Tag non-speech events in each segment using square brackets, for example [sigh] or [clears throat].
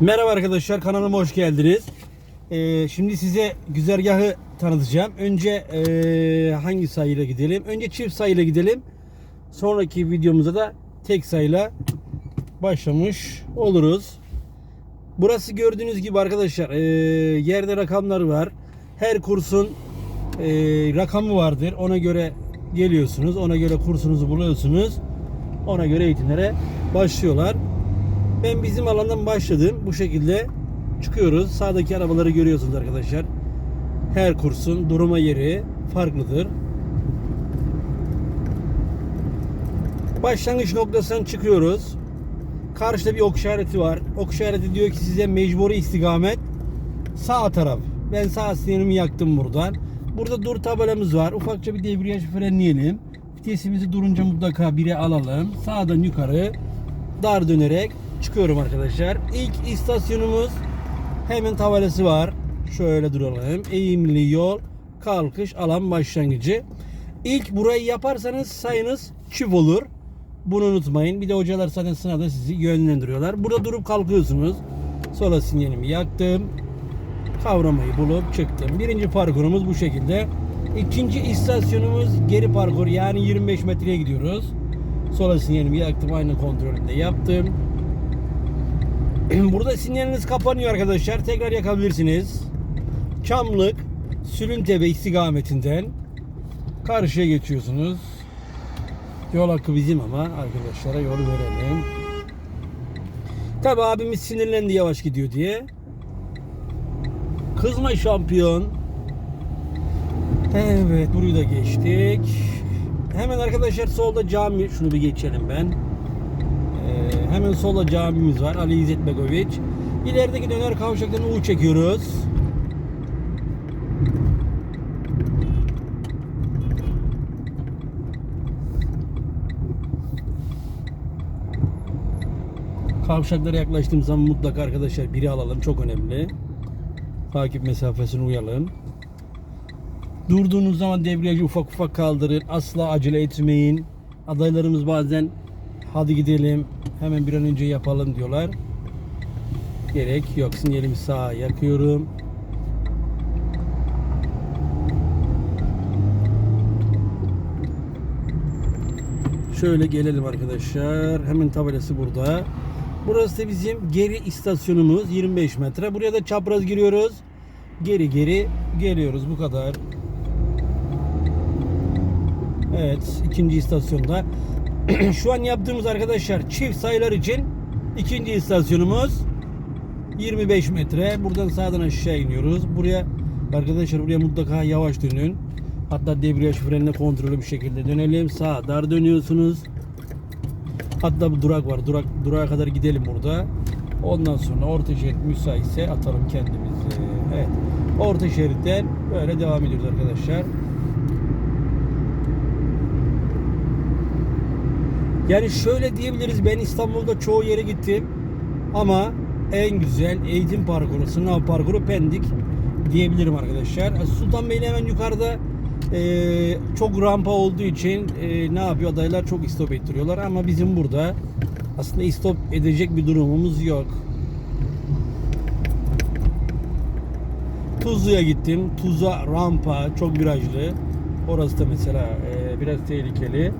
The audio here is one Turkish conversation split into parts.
Merhaba arkadaşlar kanalıma hoş geldiniz. Ee, şimdi size güzergahı tanıtacağım. Önce ee, hangi sayıyla gidelim? Önce çift sayıyla gidelim. Sonraki videomuzda da tek sayıyla başlamış oluruz. Burası gördüğünüz gibi arkadaşlar ee, yerde rakamlar var. Her kursun ee, rakamı vardır. Ona göre geliyorsunuz. Ona göre kursunuzu buluyorsunuz. Ona göre eğitimlere başlıyorlar. Ben bizim alandan başladım. Bu şekilde çıkıyoruz. Sağdaki arabaları görüyorsunuz arkadaşlar. Her kursun duruma yeri farklıdır. Başlangıç noktasından çıkıyoruz. Karşıda bir ok işareti var. Ok işareti diyor ki size mecburi istikamet sağ taraf. Ben sağ sinyalimi yaktım buradan. Burada dur tabelamız var. Ufakça bir debriyaj frenleyelim. Vitesimizi durunca mutlaka bire alalım. Sağdan yukarı dar dönerek çıkıyorum arkadaşlar. İlk istasyonumuz hemen tabelası var. Şöyle duralım. Eğimli yol kalkış alan başlangıcı. İlk burayı yaparsanız sayınız çift olur. Bunu unutmayın. Bir de hocalar zaten sınavda sizi yönlendiriyorlar. Burada durup kalkıyorsunuz. Sola sinyalimi yaktım. Kavramayı bulup çıktım. Birinci parkurumuz bu şekilde. İkinci istasyonumuz geri parkur yani 25 metreye gidiyoruz. Sola sinyalimi yaktım. Aynı kontrolümde yaptım. Burada sinyaliniz kapanıyor arkadaşlar. Tekrar yakabilirsiniz. Çamlık, Sülüntepe istikametinden karşıya geçiyorsunuz. Yol hakkı bizim ama arkadaşlara yol verelim. Tabi abimiz sinirlendi yavaş gidiyor diye. Kızma şampiyon. Evet burayı da geçtik. Hemen arkadaşlar solda cami. Şunu bir geçelim ben. Hemen solda camimiz var. Ali İzzet Begoviç. İlerideki döner kavşaktan U çekiyoruz. Kavşaklara yaklaştığımız zaman mutlaka arkadaşlar biri alalım. Çok önemli. Takip mesafesine uyalım. Durduğunuz zaman debriyajı ufak ufak kaldırın. Asla acele etmeyin. Adaylarımız bazen hadi gidelim hemen bir an önce yapalım diyorlar. Gerek yok. Sinyalimi sağa yakıyorum. Şöyle gelelim arkadaşlar. Hemen tabelası burada. Burası da bizim geri istasyonumuz 25 metre. Buraya da çapraz giriyoruz. Geri geri geliyoruz bu kadar. Evet ikinci istasyonda. [clears throat] Şu an yaptığımız arkadaşlar çift sayılar için ikinci istasyonumuz 25 metre. Buradan sağdan aşağı iniyoruz. Buraya arkadaşlar buraya mutlaka yavaş dönün. Hatta debriyaj frenine kontrollü bir şekilde dönelim. Sağa dar dönüyorsunuz. Hatta bir durak var. Durak durağa kadar gidelim burada. Ondan sonra orta şerit müsaitse atalım kendimizi. Evet. Orta şeritten böyle devam ediyoruz arkadaşlar. Yani şöyle diyebiliriz ben İstanbul'da çoğu yere gittim ama en güzel eğitim parkuru, sınav parkuru Pendik diyebilirim arkadaşlar. Sultanbeyli hemen yukarıda e, çok rampa olduğu için e, ne yapıyor adaylar çok istop ettiriyorlar ama bizim burada aslında istop edecek bir durumumuz yok. Tuzlu'ya gittim. Tuzla rampa çok virajlı. Orası da mesela e, biraz tehlikeli.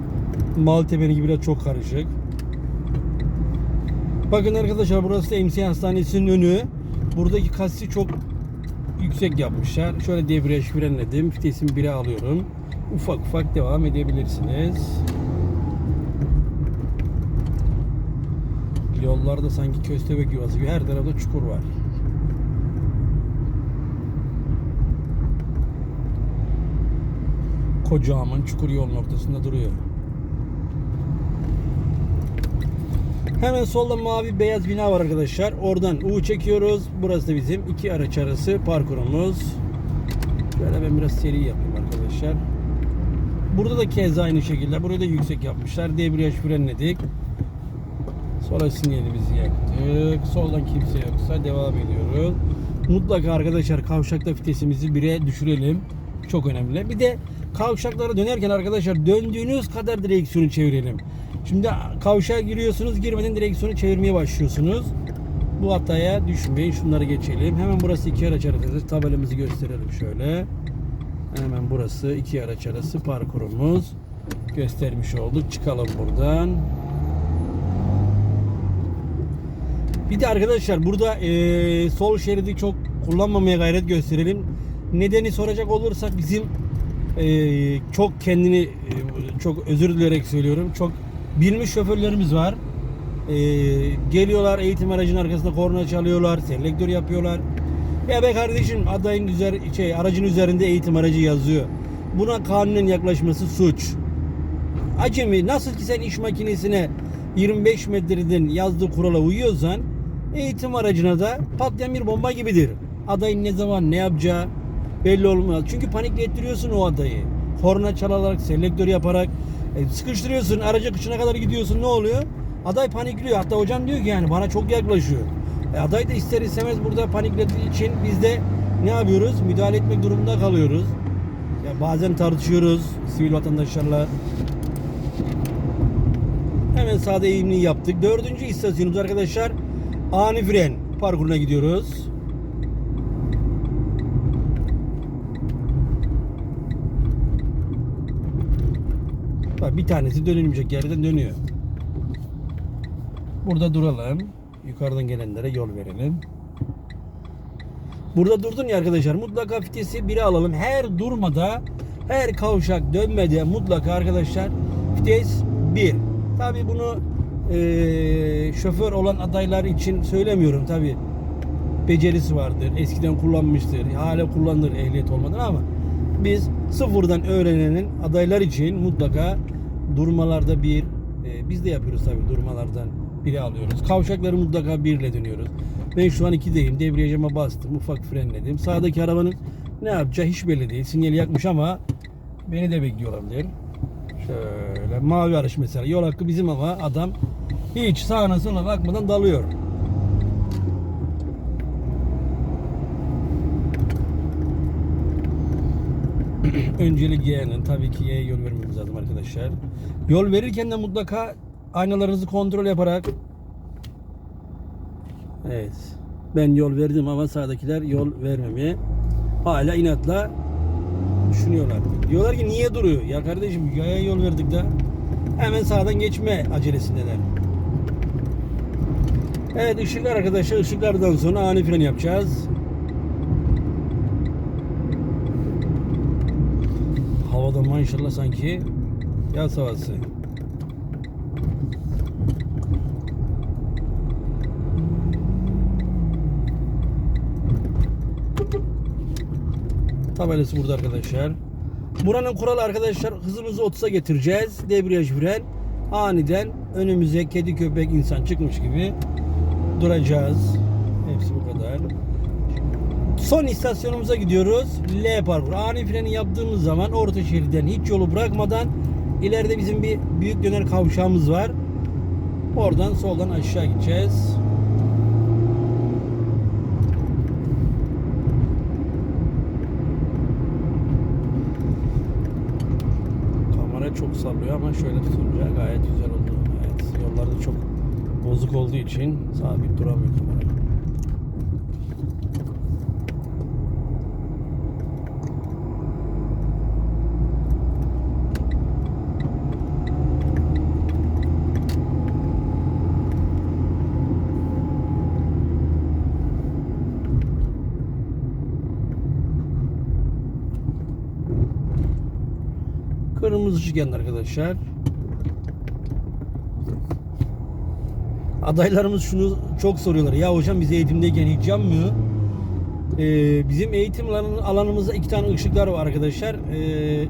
Maltepe gibi biraz çok karışık. Bakın arkadaşlar burası da MC Hastanesi'nin önü. Buradaki kasti çok yüksek yapmışlar. Şöyle debriyaj frenledim. Vitesimi 1'e alıyorum. Ufak ufak devam edebilirsiniz. Yollarda sanki köstebek yuvası gibi her tarafta çukur var. Kocaman çukur yolun ortasında duruyor. Hemen solda mavi beyaz bina var arkadaşlar. Oradan U çekiyoruz. Burası da bizim iki araç arası parkurumuz. Böyle ben biraz seri yapayım arkadaşlar. Burada da keza aynı şekilde. Burayı da yüksek yapmışlar. Debriyaj frenledik. Sola sinyalimizi yaktık. Soldan kimse yoksa devam ediyoruz. Mutlaka arkadaşlar kavşakta vitesimizi 1'e düşürelim. Çok önemli. Bir de kavşaklara dönerken arkadaşlar döndüğünüz kadar direksiyonu çevirelim. Şimdi kavşağa giriyorsunuz, girmeden direksiyonu çevirmeye başlıyorsunuz. Bu hataya düşmeyin. Şunları geçelim. Hemen burası iki araç arası. Tabelamızı gösterelim şöyle. Hemen burası iki araç arası parkurumuz. Göstermiş olduk. Çıkalım buradan. Bir de arkadaşlar burada eee, sol şeridi çok kullanmamaya gayret gösterelim. Nedeni soracak olursak bizim eee, çok kendini eee, çok özür dileyerek söylüyorum. Çok bilmiş şoförlerimiz var. Eee, geliyorlar eğitim aracının arkasında korna çalıyorlar, selektör yapıyorlar. Ya be kardeşim adayın üzeri şey aracın üzerinde eğitim aracı yazıyor. Buna kanunen yaklaşması suç. Acemi nasıl ki sen iş makinesine 25 metreden yazdığı kurala uyuyorsan eğitim aracına da patlayan bir bomba gibidir. Adayın ne zaman ne yapacağı belli olmaz. Çünkü paniklettiriyorsun o adayı. Korna çalarak, selektör yaparak e, sıkıştırıyorsun. Araca kışına kadar gidiyorsun. Ne oluyor? Aday panikliyor. Hatta hocam diyor ki yani bana çok yaklaşıyor. E, aday da ister istemez burada paniklediği için biz de ne yapıyoruz? Müdahale etmek durumunda kalıyoruz. Ya bazen tartışıyoruz sivil vatandaşlarla. Hemen sağda eğimliği yaptık. Dördüncü istasyonumuz arkadaşlar ani fren parkuruna gidiyoruz. Bak bir tanesi dönülmeyecek yerden dönüyor. Burada duralım. Yukarıdan gelenlere yol verelim. Burada durdun ya arkadaşlar mutlaka vitesi 1'e alalım. Her durmada her kavşak dönmede mutlaka arkadaşlar vites 1. Tabi bunu eee, şoför olan adaylar için söylemiyorum tabi. Becerisi vardır. Eskiden kullanmıştır. Hala kullanılır ehliyet olmadan ama biz sıfırdan öğrenenin adaylar için mutlaka durmalarda bir e, biz de yapıyoruz tabi durmalardan biri alıyoruz. Kavşakları mutlaka birle dönüyoruz. Ben şu an ikideyim. Debriyajıma bastım. Ufak frenledim. Sağdaki arabanın ne yapacağı hiç belli değil. Sinyali yakmış ama beni de bekliyor olabilir. Şöyle mavi araç mesela. Yol hakkı bizim ama adam hiç sağına sola bakmadan dalıyor. [clears throat] Öncelik Y'nin tabii ki Y'ye yol vermemiz arkadaşlar. Yol verirken de mutlaka aynalarınızı kontrol yaparak Evet. Ben yol verdim ama sağdakiler yol vermemeye hala inatla düşünüyorlar. Diyorlar ki niye duruyor? Ya kardeşim yaya yol verdik de hemen sağdan geçme acelesindeler. Evet ışıklar arkadaşlar ışıklardan sonra ani fren yapacağız. Havada maşallah sanki yaz havası. Tabelası burada arkadaşlar. Buranın kuralı arkadaşlar hızımızı 30'a getireceğiz. Debriyaj fren. Aniden önümüze kedi köpek insan çıkmış gibi duracağız. Hepsi bu kadar. Son istasyonumuza gidiyoruz. L parkur. Ani freni yaptığımız zaman orta şeritten hiç yolu bırakmadan ileride bizim bir büyük döner kavşağımız var. Oradan soldan aşağı gideceğiz. Kamera çok sallıyor ama şöyle tutunca gayet güzel oldu. Evet, yollarda çok bozuk olduğu için sabit duramıyor kamera. Yandı arkadaşlar. Adaylarımız şunu çok soruyorlar. Ya hocam biz eğitimdeyken hiç yanmıyor. Ee, bizim eğitim alanı- alanımızda iki tane ışıklar var arkadaşlar. Ee,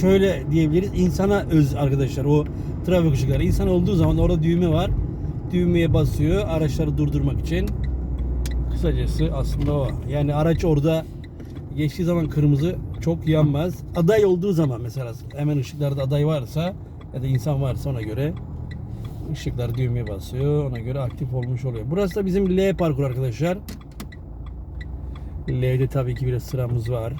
şöyle diyebiliriz. insana öz arkadaşlar o trafik ışıkları. İnsan olduğu zaman orada düğme var. Düğmeye basıyor araçları durdurmak için. Kısacası aslında o. Yani araç orada geçtiği zaman kırmızı çok yanmaz. Aday olduğu zaman mesela hemen ışıklarda aday varsa ya da insan varsa ona göre ışıklar düğmeye basıyor. Ona göre aktif olmuş oluyor. Burası da bizim L parkur arkadaşlar. L'de tabii ki biraz sıramız var.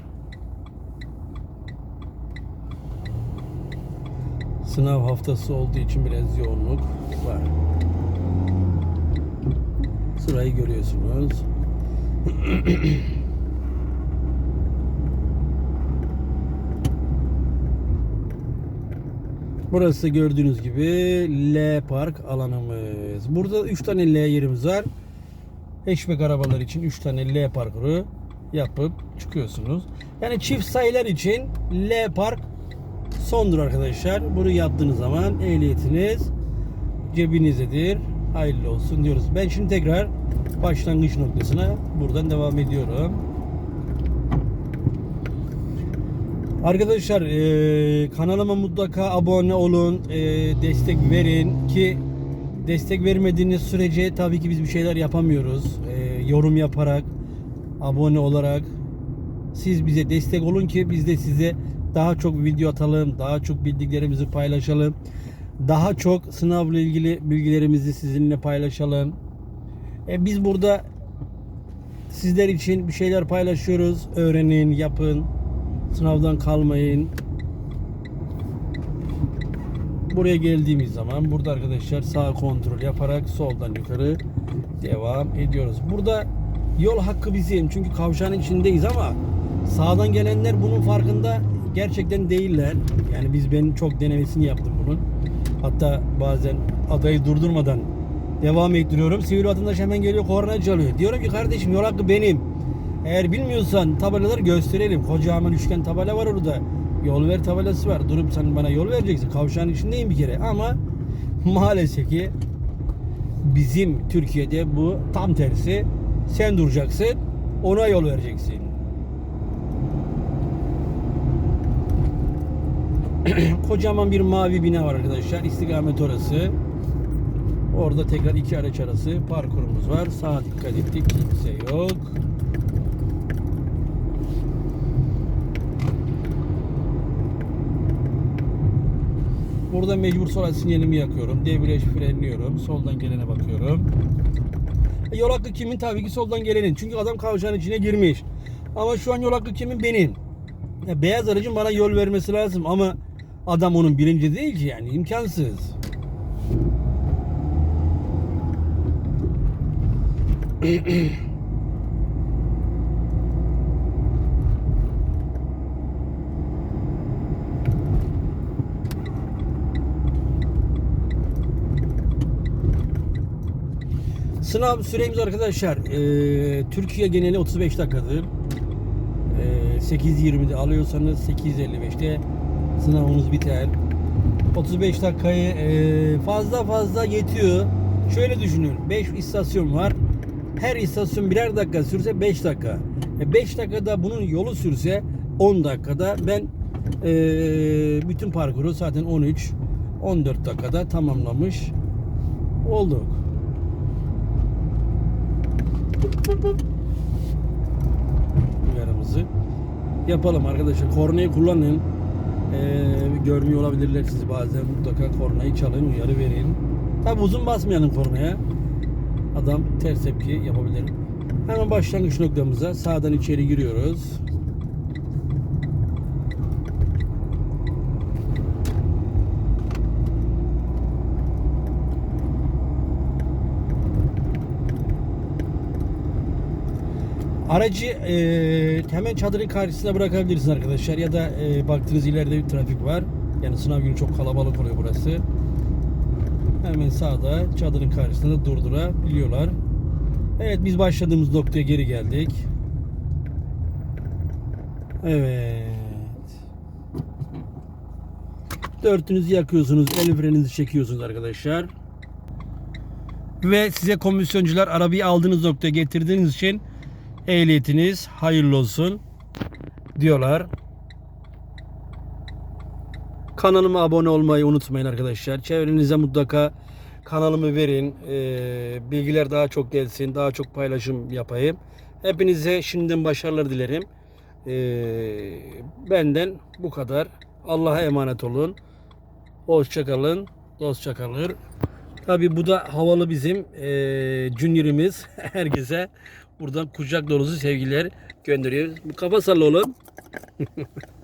Sınav haftası olduğu için biraz yoğunluk var. Sırayı görüyorsunuz. [clears throat] Burası gördüğünüz gibi L park alanımız. Burada 3 tane L yerimiz var. Hatchback arabalar için 3 tane L parkuru yapıp çıkıyorsunuz. Yani çift sayılar için L park sondur arkadaşlar. Bunu yaptığınız zaman ehliyetiniz cebinizdedir. Hayırlı olsun diyoruz. Ben şimdi tekrar başlangıç noktasına buradan devam ediyorum. Arkadaşlar eee, kanalıma mutlaka abone olun, eee, destek verin ki destek vermediğiniz sürece tabii ki biz bir şeyler yapamıyoruz. Eee, yorum yaparak, abone olarak siz bize destek olun ki biz de size daha çok video atalım, daha çok bildiklerimizi paylaşalım. Daha çok sınavla ilgili bilgilerimizi sizinle paylaşalım. E, biz burada sizler için bir şeyler paylaşıyoruz. Öğrenin, yapın. Sınavdan kalmayın. Buraya geldiğimiz zaman burada arkadaşlar sağ kontrol yaparak soldan yukarı devam ediyoruz. Burada yol hakkı bizim çünkü kavşağın içindeyiz ama sağdan gelenler bunun farkında gerçekten değiller. Yani biz ben çok denemesini yaptım bunun. Hatta bazen adayı durdurmadan devam ettiriyorum. Sivil vatandaş hemen geliyor korna çalıyor. Diyorum ki kardeşim yol hakkı benim. Eğer bilmiyorsan tabelaları gösterelim. Kocaman üçgen tabela var orada. Yol ver tabelası var. Durup sen bana yol vereceksin. Kavşağın içindeyim bir kere. Ama [laughs] maalesef ki bizim Türkiye'de bu tam tersi. Sen duracaksın. Ona yol vereceksin. [clears throat] Kocaman bir mavi bina var arkadaşlar. İstikamet orası. Orada tekrar iki araç arası parkurumuz var. Sağa dikkat ettik. Kimse yok. Burada mecbur sola sinyalimi yakıyorum. Debriyaj frenliyorum. Soldan gelene bakıyorum. E, yol hakkı kimin? Tabii ki soldan gelenin. Çünkü adam kavşağın içine girmiş. Ama şu an yol hakkı kimin? Benim. Ya, beyaz aracın bana yol vermesi lazım ama adam onun birinci değil ki yani imkansız. [clears throat] Sınav süremiz arkadaşlar eee, Türkiye geneli 35 dakikadır. Eee 8.20'de alıyorsanız 8.55'te sınavınız biter. 35 dakikayı eee, fazla fazla yetiyor. Şöyle düşünün 5 istasyon var. Her istasyon birer dakika sürse 5 dakika. 5 dakikada bunun yolu sürse 10 dakikada ben eee, bütün parkuru zaten 13 14 dakikada tamamlamış olduk. Uyarımızı yapalım arkadaşlar. Kornayı kullanın. Ee, görmüyor olabilirler sizi bazen. Mutlaka kornayı çalın, uyarı verin. Tabi uzun basmayalım kornaya. Adam ters tepki yapabilir. Hemen başlangıç noktamıza sağdan içeri giriyoruz. Aracı e, hemen çadırın karşısına bırakabilirsiniz arkadaşlar ya da e, baktığınız ileride bir trafik var. Yani sınav günü çok kalabalık oluyor burası. Hemen sağda çadırın karşısında durdurabiliyorlar. Evet biz başladığımız noktaya geri geldik. Evet. Dörtünüzü yakıyorsunuz, el freninizi çekiyorsunuz arkadaşlar. Ve size komisyoncular arabayı aldığınız noktaya getirdiğiniz için ehliyetiniz hayırlı olsun diyorlar. Kanalıma abone olmayı unutmayın arkadaşlar. Çevrenize mutlaka kanalımı verin. Ee, bilgiler daha çok gelsin. Daha çok paylaşım yapayım. Hepinize şimdiden başarılar dilerim. Ee, benden bu kadar. Allah'a emanet olun. Hoşçakalın. Dostça kalır. Tabi bu da havalı bizim e, juniorimiz. [laughs] Herkese buradan kucak dolusu sevgiler gönderiyoruz. Kafa salla oğlum. [laughs]